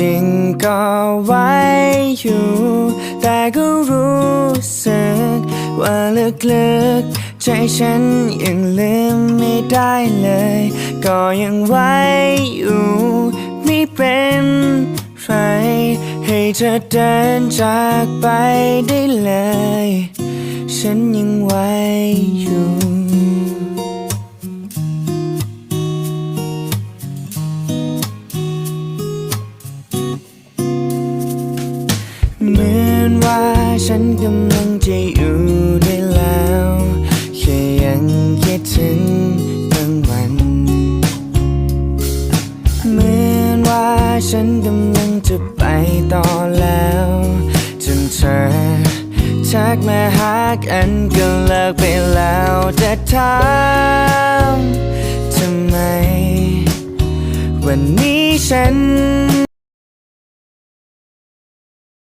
ริงๆก็ไว้อยู่ แต่ก็รู้สึกว่าลึกๆใจฉันยังลืมไม่ได้เลย ก็ยังไว้อยู่ไม่เป็นไรให้เธอเดินจากไปได้เลย ฉันยังไว้อยู่ อนว่าฉันกำลังจะอยู่ได้แล้ว แค่ยังคิดถึงบางวันเหมือนว่าฉันกำลังจะไปต่อแล้วจนเธอทักมาหากันก็เลิกไปแล้วจะถามทำไม วันนี้ฉัน